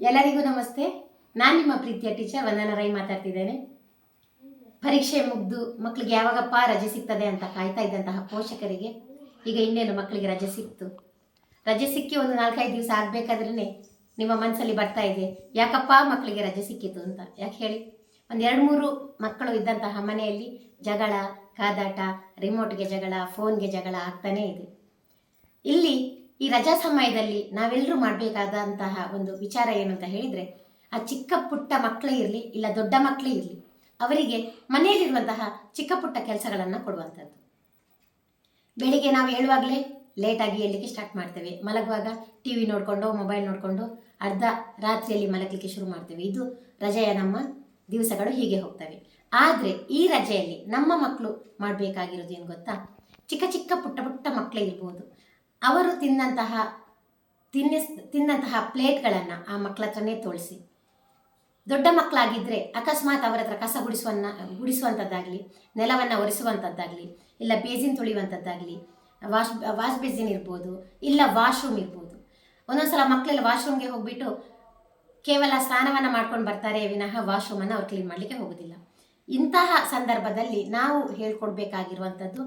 ಎಲ್ಲರಿಗೂ ನಮಸ್ತೆ. ನಾನು ನಿಮ್ಮ ಪ್ರೀತಿಯ ಟೀಚರ್ ವಂದನ ರೈ ಮಾತಾಡ್ತಿದ್ದೇನೆ. ಪರೀಕ್ಷೆ ಮುಗ್ದು ಮಕ್ಕಳಿಗೆ ಯಾವಾಗಪ್ಪ ರಜೆ ಸಿಗ್ತದೆ ಅಂತ ಕಾಯ್ತಾ ಇದ್ದಂತಹ ಪೋಷಕರಿಗೆ ಈಗ ಇನ್ನೇನು ಮಕ್ಕಳಿಗೆ ರಜೆ ಸಿಕ್ತು? ರಜೆ ಸಿಕ್ಕಿ ಒಂದು ನಾಲ್ಕೈದು ದಿವಸ ಆಗಬೇಕಾದ್ರೇ ನಿಮ್ಮ ಮನಸ್ಸಲ್ಲಿ ಬರ್ತಾ ಇದೆ. ಯಾಕಪ್ಪ ಮಕ್ಕಳಿಗೆ ರಜೆ ಸಿಕ್ಕಿತು ಅಂತ? ಯಾಕೆ ಹೇಳಿ? ಒಂದು ಎರಡು ಮೂರು ಮಕ್ಕಳು ಇದ್ದಂತಹ ಮನೆಯಲ್ಲಿ ಜಗಳ, ಕಾದಾಟ ರಿಮೋಟ್ಗೆ ಜಗಳ ಫೋನ್ಗೆ ಜಗಳ ಆಗ್ತಾನೇ ಇದೆ. ರಜಾ ಸಮಯದಲ್ಲಿ ನಾವೆಲ್ಲರೂ ಮಾಡಬೇಕಾದಂತಹ ಒಂದು ವಿಚಾರ ಏನು ಅಂತ ಹೇಳಿದರೆ, ಆ ಚಿಕ್ಕ ಪುಟ್ಟ ಮಕ್ಕಳೇ ಇರಲಿ, ಇಲ್ಲ ದೊಡ್ಡ ಮಕ್ಕಳೇ ಇರಲಿ, ಅವರಿಗೆ ಮನೆಯಲ್ಲಿರುವಂತಹ ಚಿಕ್ಕ ಪುಟ್ಟ ಕೆಲಸಗಳನ್ನು ಕೊಡುವಂಥದ್ದು. ಬೆಳಿಗ್ಗೆ ನಾವು ಹೇಳುವಾಗಲೇ ಲೇಟಾಗಿ ಹೇಳಲಿಕ್ಕೆ ಸ್ಟಾರ್ಟ್ ಮಾಡ್ತೇವೆ. ಮಲಗುವಾಗ ಟಿ ವಿ ನೋಡಿಕೊಂಡು ಮೊಬೈಲ್ ನೋಡಿಕೊಂಡು, ಅರ್ಧ ರಾತ್ರಿಯಲ್ಲಿ ಮಲಗಲಿಕ್ಕೆ ಶುರು ಮಾಡ್ತೇವೆ. ಇದು ರಜೆಯ ನಮ್ಮ ದಿವಸಗಳು ಹೀಗೆ ಹೋಗ್ತವೆ. ಆದರೆ ಈ ರಜೆಯಲ್ಲಿ ನಮ್ಮ ಮಕ್ಕಳು ಮಾಡಬೇಕಾಗಿರೋದು ಏನು ಗೊತ್ತಾ? ಚಿಕ್ಕ ಚಿಕ್ಕ ಪುಟ್ಟ ಪುಟ್ಟ ಮಕ್ಕಳೇ ಇರ್ಬೋದು. ಅವರು ತಿನ್ನಂತಹ, ತಿನ್ನಿಸ್, ತಿನ್ನಂತಹ ಪ್ಲೇಟ್ಗಳನ್ನು ಆ ಮಕ್ಕಳ ಹತ್ರನೇ ತೋಳಿಸಿ. ದೊಡ್ಡ ಮಕ್ಕಳಾಗಿದ್ದರೆ ಅಕಸ್ಮಾತ್ ಅವರ ಹತ್ರ ಕಸ ಗುಡಿಸುವನ್ನ ಗುಡಿಸುವಂಥದ್ದಾಗಲಿ ನೆಲವನ್ನು ಒರೆಸುವಂಥದ್ದಾಗಲಿ ಇಲ್ಲ ಬೇಸಿನ್ ತುಳಿಯುವಂಥದ್ದಾಗಲಿ ವಾಶ್ ವಾಶ್ ಬೇಸಿನ್ ಇರ್ಬೋದು, ಇಲ್ಲ ವಾಶ್ರೂಮ್ ಇರ್ಬೋದು. ಒಂದೊಂದು ಸಲ ಮಕ್ಕಳೆಲ್ಲ ವಾಶ್ರೂಮ್ಗೆ ಹೋಗ್ಬಿಟ್ಟು ಕೇವಲ ಸ್ನಾನವನ್ನು ಮಾಡ್ಕೊಂಡು ಬರ್ತಾರೆ ವಿನಃ ವಾಶ್ರೂಮನ್ನು ಅವ್ರು ಕ್ಲೀನ್ ಮಾಡಲಿಕ್ಕೆ ಹೋಗೋದಿಲ್ಲ. ಇಂತಹ ಸಂದರ್ಭದಲ್ಲಿ ನಾವು ಹೇಳ್ಕೊಡ್ಬೇಕಾಗಿರುವಂಥದ್ದು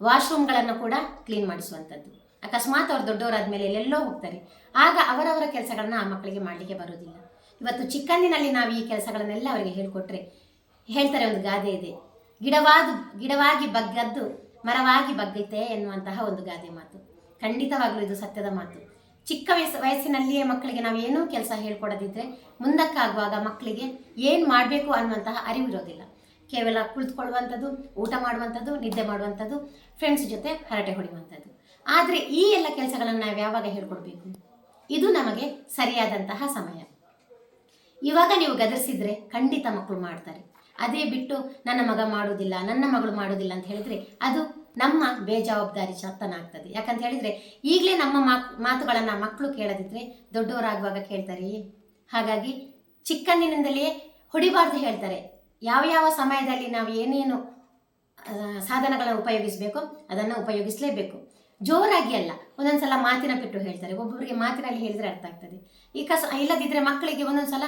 ವಾಶ್ರೂಮ್ಗಳನ್ನು ಕೂಡ ಕ್ಲೀನ್ ಮಾಡಿಸುವಂಥದ್ದು ಅಕಸ್ಮಾತ್ ಅವ್ರು ದೊಡ್ಡವರಾದ್ಮೇಲೆ ಎಲ್ಲೆಲ್ಲೋ ಹೋಗ್ತಾರೆ. ಆಗ ಅವರವರ ಕೆಲಸಗಳನ್ನ ಆ ಮಕ್ಕಳಿಗೆ ಮಾಡಲಿಕ್ಕೆ ಬರೋದಿಲ್ಲ ಇವತ್ತು ಚಿಕ್ಕಂದಿನಲ್ಲಿ ನಾವು ಈ ಕೆಲಸಗಳನ್ನೆಲ್ಲ ಅವರಿಗೆ ಹೇಳಿಕೊಟ್ರೆ, ಹೇಳ್ತಾರೆ ಒಂದು ಗಾದೆ ಇದೆ. ಗಿಡವಾದ, ಗಿಡವಾಗಿ ಬಗ್ಗದ್ದು, ಮರವಾಗಿ ಬಗ್ಗೈತೆ ಎನ್ನುವಂತಹ ಒಂದು ಗಾದೆ ಮಾತು. ಖಂಡಿತವಾಗಲೂ ಇದು ಸತ್ಯದ ಮಾತು. ಚಿಕ್ಕ ವಯಸ್ಸು, ವಯಸ್ಸಿನಲ್ಲಿಯೇ ಮಕ್ಕಳಿಗೆ ನಾವು ಏನೂ ಕೆಲಸ ಹೇಳ್ಕೊಡದಿದ್ರೆ, ಮುಂದಕ್ಕಾಗುವಾಗ ಮಕ್ಕಳಿಗೆ ಏನು ಮಾಡಬೇಕು ಅನ್ನುವಂತಹ ಅರಿವಿರೋದಿಲ್ಲ ಕೇವಲ ಕುಳಿತುಕೊಳ್ಳುವಂಥದ್ದು, ಊಟ ಮಾಡುವಂಥದ್ದು, ನಿದ್ದೆ ಮಾಡುವಂಥದ್ದು ಫ್ರೆಂಡ್ಸ್ ಜೊತೆ ಹರಟೆ ಹೊಡೆಯುವಂಥದ್ದು. ಆದರೆ ಈ ಎಲ್ಲ ಕೆಲಸಗಳನ್ನು ನಾವು ಯಾವಾಗ ಹೇಳ್ಕೊಡ್ಬೇಕು? ಇದು ನಮಗೆ ಸರಿಯಾದಂತಹ ಸಮಯ. ಇವಾಗ ನೀವು ಗದರಿಸಿದ್ರೆ ಖಂಡಿತ ಮಕ್ಕಳು ಮಾಡ್ತಾರೆ. ಅದೇ ಬಿಟ್ಟು ನನ್ನ ಮಗ ಮಾಡೋದಿಲ್ಲ, ನನ್ನ ಮಗಳು ಮಾಡೋದಿಲ್ಲ ಅಂತ ಹೇಳಿದ್ರೆ ಅದು ನಮ್ಮ ಬೇಜವಾಬ್ದಾರಿ ಆಗ್ತದೆ ಯಾಕಂತ ಹೇಳಿದ್ರೆ ಈಗಲೇ ನಮ್ಮ ಮಾತುಗಳನ್ನು ಮಕ್ಕಳು ಕೇಳದಿದ್ರೆ ದೊಡ್ಡವರಾಗುವಾಗ ಕೇಳ್ತಾರೆ ಹಾಗಾಗಿ ಚಿಕ್ಕಂದಿನಿಂದಲೇ ಹೊಡಿಬಾರ್ದು ಹೇಳ್ತಾರೆ. ಯಾವ ಯಾವ ಸಮಯದಲ್ಲಿ ನಾವು ಏನೇನು ಸಾಧನಗಳನ್ನು ಉಪಯೋಗಿಸಬೇಕು, ಅದನ್ನು ಉಪಯೋಗಿಸಲೇಬೇಕು. ಜೋರಾಗಿ ಅಲ್ಲ. ಒಂದೊಂದ್ಸಲ ಮಾತಿನ ಪೆಟ್ಟು ಹೇಳ್ತಾರೆ. ಒಬ್ಬೊಬ್ಬರಿಗೆ ಮಾತಿನಲ್ಲಿ ಹೇಳಿದ್ರೆ ಅರ್ಥ ಆಗ್ತದೆ. ಈ ಕಸ ಇಲ್ಲದಿದ್ದರೆ ಮಕ್ಕಳಿಗೆ ಒಂದೊಂದ್ಸಲ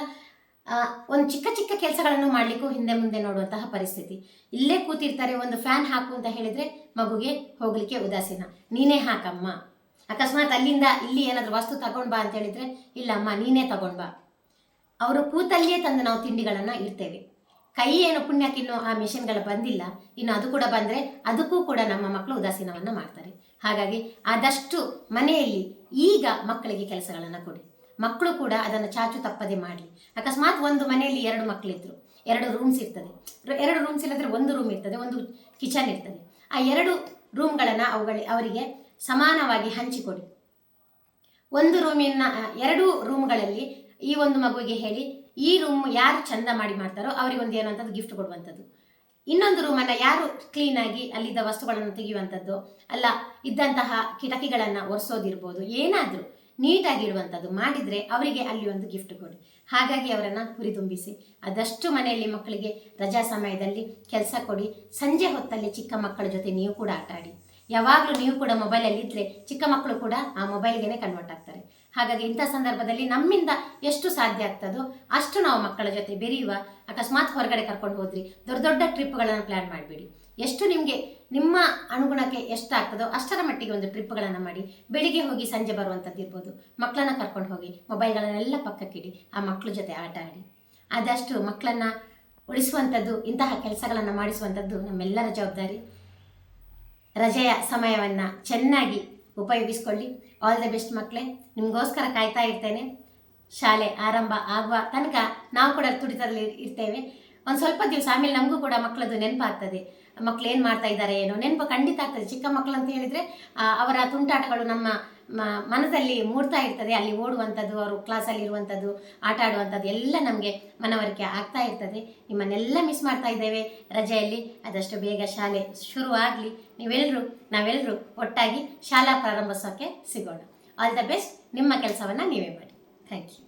ಒಂದು ಚಿಕ್ಕ ಚಿಕ್ಕ ಕೆಲಸಗಳನ್ನು ಮಾಡಲಿಕ್ಕೂ ಹಿಂದೆ ಮುಂದೆ ನೋಡುವಂತಹ ಪರಿಸ್ಥಿತಿ. ಇಲ್ಲೇ ಕೂತಿರ್ತಾರೆ, ಒಂದು ಫ್ಯಾನ್ ಹಾಕು ಅಂತ ಹೇಳಿದರೆ ಮಗುಗೆ ಹೋಗಲಿಕ್ಕೆ ಉದಾಸೀನ. ನೀನೇ ಹಾಕಮ್ಮ. ಅಕಸ್ಮಾತ್ ಅಲ್ಲಿಂದ ಇಲ್ಲಿ ಏನಾದರೂ ವಸ್ತು ತಗೊಂಡ್ ಬಾ ಅಂತ ಹೇಳಿದರೆ, ಇಲ್ಲಮ್ಮ, ನೀನೇ ತಗೊಂಡ್ ಬಾ. ಅವರು ಕೂತಲ್ಲಿಯೇ ತಂದು ನಾವು ತಿಂಡಿಗಳನ್ನು ಇಡ್ತೇವೆ. ಕೈ ಏನು ಪುಣ್ಯಕ್ಕಿನ್ನು ಆ ಮಿಷನ್ಗಳು ಬಂದಿಲ್ಲ, ಇನ್ನು ಅದು ಕೂಡ ಬಂದರೆ ಅದಕ್ಕೂ ಕೂಡ ನಮ್ಮ ಮಕ್ಕಳು ಉದಾಸೀನವನ್ನು ಮಾಡ್ತಾರೆ. ಹಾಗಾಗಿ ಆದಷ್ಟು ಮನೆಯಲ್ಲಿ ಈಗ ಮಕ್ಕಳಿಗೆ ಕೆಲಸಗಳನ್ನು ಕೊಡಿ. ಮಕ್ಕಳು ಕೂಡ ಅದನ್ನು ಚಾಚು ತಪ್ಪದೆ ಮಾಡಲಿ. ಅಕಸ್ಮಾತ್ ಒಂದು ಮನೆಯಲ್ಲಿ ಎರಡು ಮಕ್ಕಳಿದ್ರು ಎರಡು ರೂಮ್ಸ್ ಇರ್ತದೆ. ಎರಡು ರೂಮ್ಸ್ ಇಲ್ಲದ್ರೆ ಒಂದು ರೂಮ್ ಇರ್ತದೆ, ಒಂದು ಕಿಚನ್ ಇರ್ತದೆ. ಆ ಎರಡು ರೂಮ್ಗಳನ್ನು ಅವುಗಳ, ಅವರಿಗೆ ಸಮಾನವಾಗಿ ಹಂಚಿಕೊಡಿ. ಒಂದು ರೂಮಿನ, ಎರಡು ರೂಮ್ಗಳಲ್ಲಿ ಈ ಒಂದು ಮಗುವಿಗೆ ಹೇಳಿ, ಈ ರೂಮ್ ಯಾರು ಚಂದ ಮಾಡಿ ಮಾಡ್ತಾರೋ ಅವರಿಗೆ ಒಂದು ಅಂತದ್ದು ಗಿಫ್ಟ್ ಕೊಡುವಂಥದ್ದು ಇನ್ನೊಂದು ರೂಮನ್ನು ಯಾರು ಕ್ಲೀನಾಗಿ ಅಲ್ಲಿದ್ದ ವಸ್ತುಗಳನ್ನು ತೆಗೆಯುವಂಥದ್ದು ಅಲ್ಲ, ಇದ್ದಂತಹ ಕಿಟಕಿಗಳನ್ನು ಒರೆಸೋದಿರ್ಬೋದು, ಏನಾದರೂ ನೀಟಾಗಿ ಇಡುವಂಥದ್ದು ಮಾಡಿದರೆ ಅವರಿಗೆ ಅಲ್ಲಿ ಒಂದು ಗಿಫ್ಟ್ ಕೊಡಿ. ಹಾಗಾಗಿ ಅವರನ್ನು ಹುರಿದುಂಬಿಸಿ. ಆದಷ್ಟು ಮನೆಯಲ್ಲಿ ಮಕ್ಕಳಿಗೆ ರಜಾ ಸಮಯದಲ್ಲಿ ಕೆಲಸ ಕೊಡಿ. ಸಂಜೆ ಹೊತ್ತಲ್ಲಿ ಚಿಕ್ಕ ಮಕ್ಕಳ ಜೊತೆ ನೀವು ಕೂಡ ಆಟ ಆಡಿ ಯಾವಾಗಲೂ ನೀವು ಕೂಡ ಮೊಬೈಲಲ್ಲಿ ಇದ್ದರೆ ಚಿಕ್ಕ ಮಕ್ಕಳು ಕೂಡ ಆ ಮೊಬೈಲ್ಗೆ ಕನ್ವರ್ಟ್ ಆಗ್ತಾರೆ. ಹಾಗಾಗಿ ಇಂಥ ಸಂದರ್ಭದಲ್ಲಿ ನಮ್ಮಿಂದ ಎಷ್ಟು ಸಾಧ್ಯ ಆಗ್ತದೋ ಅಷ್ಟು ನಾವು ಮಕ್ಕಳ ಜೊತೆ ಬೆರೆಯುವ, ಅಕಸ್ಮಾತ್ ಹೊರಗಡೆ ಕರ್ಕೊಂಡು ಹೋದ್ರಿ. ದೊಡ್ಡ ದೊಡ್ಡ ಟ್ರಿಪ್ಗಳನ್ನು ಪ್ಲ್ಯಾನ್ ಮಾಡಿಬಿಡಿ. ಎಷ್ಟು ನಿಮಗೆ, ನಿಮ್ಮ ಅನುಗುಣಕ್ಕೆ ಎಷ್ಟಾಗ್ತದೋ ಅಷ್ಟರ ಮಟ್ಟಿಗೆ ಒಂದು ಟ್ರಿಪ್ಗಳನ್ನು ಮಾಡಿ, ಬೆಳಿಗ್ಗೆ ಹೋಗಿ ಸಂಜೆ ಬರುವಂಥದ್ದು ಇರ್ಬೋದು. ಮಕ್ಕಳನ್ನ ಕರ್ಕೊಂಡು ಹೋಗಿ, ಮೊಬೈಲ್ಗಳನ್ನೆಲ್ಲ ಪಕ್ಕಕ್ಕಿಡಿ, ಆ ಮಕ್ಕಳ ಜೊತೆ ಆಟ ಆಡಿ. ಆದಷ್ಟು ಮಕ್ಕಳನ್ನ ಉಳಿಸುವಂಥದ್ದು, ಇಂತಹ ಕೆಲಸಗಳನ್ನು ಮಾಡಿಸುವಂಥದ್ದು ನಮ್ಮೆಲ್ಲರ ಜವಾಬ್ದಾರಿ. ರಜೆಯ ಸಮಯವನ್ನು ಚೆನ್ನಾಗಿ ಉಪಯೋಗಿಸ್ಕೊಳ್ಳಿ. ಆಲ್ ದ ಬೆಸ್ಟ್ ಮಕ್ಕಳೇ ನಿಮಗೋಸ್ಕರ ಕಾಯ್ತಾ ಇರ್ತೇನೆ. ಶಾಲೆ ಆರಂಭ ಆಗುವ ತನಕ ನಾವು ಕೂಡ ತುಡಿತದಲ್ಲಿ ಇರ್ತೇವೆ. ಒಂದು ಸ್ವಲ್ಪ ದಿವಸ ಆಮೇಲೆ ನಮಗೂ ಕೂಡ ಮಕ್ಕಳದ್ದು ನೆನಪಾಗ್ತದೆ. ಮಕ್ಕಳು ಏನು ಮಾಡ್ತಾ ಇದ್ದಾರೆ ಏನೋ. ನೆನಪು ಖಂಡಿತ ಆಗ್ತದೆ. ಚಿಕ್ಕ ಮಕ್ಕಳು ಅಂತ ಹೇಳಿದರೆ ಅವರ ತುಂಟಾಟಗಳು ನಮ್ಮ ಮನದಲ್ಲಿ ಮೂಡ್ತಾ ಇರ್ತದೆ. ಅಲ್ಲಿ ಓಡುವಂಥದ್ದು, ಅವರು ಕ್ಲಾಸಲ್ಲಿ ಇರುವಂಥದ್ದು ಆಟ ಆಡುವಂಥದ್ದು ಎಲ್ಲ ನಮಗೆ ಮನವರಿಕೆ ಆಗ್ತಾ ಇರ್ತದೆ. ನಿಮ್ಮನ್ನೆಲ್ಲ ಮಿಸ್ ಮಾಡ್ತಾ ಇದ್ದೇವೆ ರಜೆಯಲ್ಲಿ. ಆದಷ್ಟು ಬೇಗ ಶಾಲೆ ಶುರುವಾಗಲಿ ನೀವೆಲ್ಲರೂ ನಾವೆಲ್ಲರೂ ಒಟ್ಟಾಗಿ ಶಾಲಾ ಪ್ರಾರಂಭಿಸೋಕ್ಕೆ ಸಿಗೋಣ. ಆಲ್ ದ ಬೆಸ್ಟ್ ನಿಮ್ಮ ಕೆಲಸವನ್ನು ನೀವೇ ಮಾಡಿ. Thank you